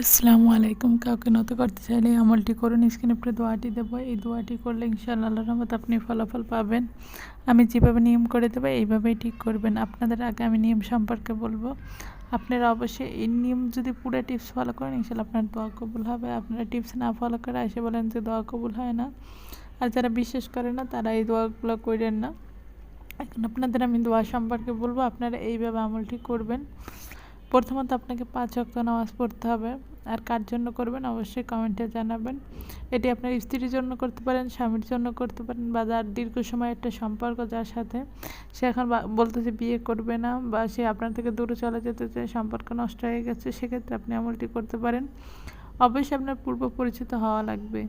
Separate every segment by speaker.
Speaker 1: আসসালামু আলাইকুম। কাউকে নত করতে চাইলে আমলটি করুন। স্ক্রিনে পরে দোয়াটি দেবো। এই দোয়াটি করলে ইনশাআল্লাহ রহমত আপনি ফলাফল পাবেন। আমি যেভাবে নিয়ম করে দেবো, এইভাবেই ঠিক করবেন। আপনাদের আগে আমি নিয়ম সম্পর্কে বলব। আপনারা অবশ্যই এই নিয়ম যদি পুরো টিপস ফলো করেন ইনশাল্লাহ আপনার দোয়া কবুল হবে। আপনারা টিপস না ফলো করে এসে বলেন যে দোয়া কবুল হয় না। আর যারা বিশ্বাস করে না, তারা এই দোয়াগুলো করেন না। এখন আপনাদের আমি দোয়া সম্পর্কে বলব। আপনারা এইভাবে আমলটি করবেন। প্রথমত আপনাকে পাঁচ অক্ত নামাজ পড়তে হবে। আর কার জন্য করবেন অবশ্যই কমেন্টে জানাবেন। এটি আপনার স্ত্রীর জন্য করতে পারেন, স্বামীর জন্য করতে পারেন বা যার দীর্ঘ সময় একটা সম্পর্ক যার সাথে সে এখন বলতেছে বিয়ে করবে না বা সে আপনার থেকে দূরে চলে যেতে চায়, সম্পর্ক নষ্ট হয়ে গেছে, সেক্ষেত্রে আপনি আমলটি করতে পারেন। অবশ্যই আপনার পূর্ব পরিচিত হওয়া লাগবে।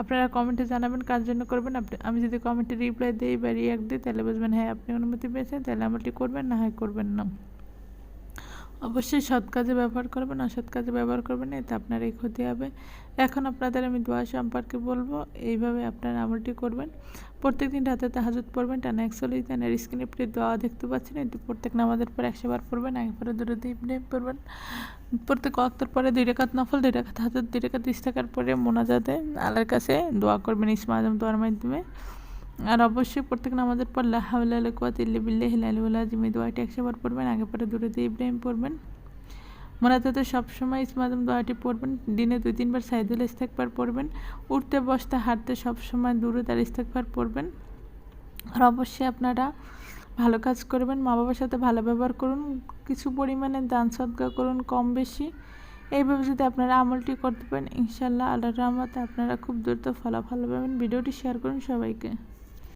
Speaker 1: আপনারা কমেন্টে জানাবেন কার জন্য করবেন। আপনি আমি যদি কমেন্টে রিপ্লাই দিই বা রিয়াক্ট দিই, তাহলে বুঝবেন হ্যাঁ আপনি অনুমতি পেয়েছেন, তাহলে আমলটি করবেন, না হয় করবেন না। অবশ্যই সৎ কাজে ব্যবহার করবেন, অসৎ কাজে ব্যবহার করবেন এতে আপনার এই ক্ষতি হবে। এখন আপনাদের আমি দোয়া সম্পর্কে বলব, এইভাবে আপনারা আমলটি করবেন। প্রত্যেক দিন রাতে তাহাজুদ পড়বেন, টানা একচল্লিশ দিনের স্ক্রিনে প্লে দোয়া দেখতে পাচ্ছেন এটি প্রত্যেক নামাজের পর একশো বার পড়বেন পরে দূরে ইবনে পড়বেন। প্রত্যেক অক্তর পরে দুই রেখাত নফল, দুই রেখাত হাজত দুই রেখাত ইস্তাকার পরে মোনাজাতে আল্লাহর কাছে দোয়া করবেন, ইসমা আজম দোয়ার মাধ্যমে। আর অবশ্যই প্রত্যেক নামাজের পর লাহাউল্লাহ কুয়াত ইল্লি বিল্লাহ হিলালুল্লাহ জিমি দোয়াটি একশো পড়বেন, আগে পরে দূরে দিয়ে ইব্রাহিম পড়বেন। মোনাজাতে সবসময় ইসমাদম দোয়াটি পড়বেন, দিনে দুই, তিনবার সাইদুল ইস্তেকবার পড়বেন, উঠতে, বসতে, হাঁটতে সবসময় দূরে তার ইস্তেকবার পড়বেন। আর অবশ্যই আপনারা ভালো কাজ করবেন মা বাবার সাথে ভালো ব্যবহার করুন, কিছু পরিমাণে দান সদ্গা করুন, কম বেশি। এইভাবে যদি আপনারা আমলটি করতে পারেন ইনশাল্লাহ আল্লাহ রহমতে আপনারা খুব দ্রুত ফলাফল পাবেন। ভিডিওটি শেয়ার করুন সবাইকে।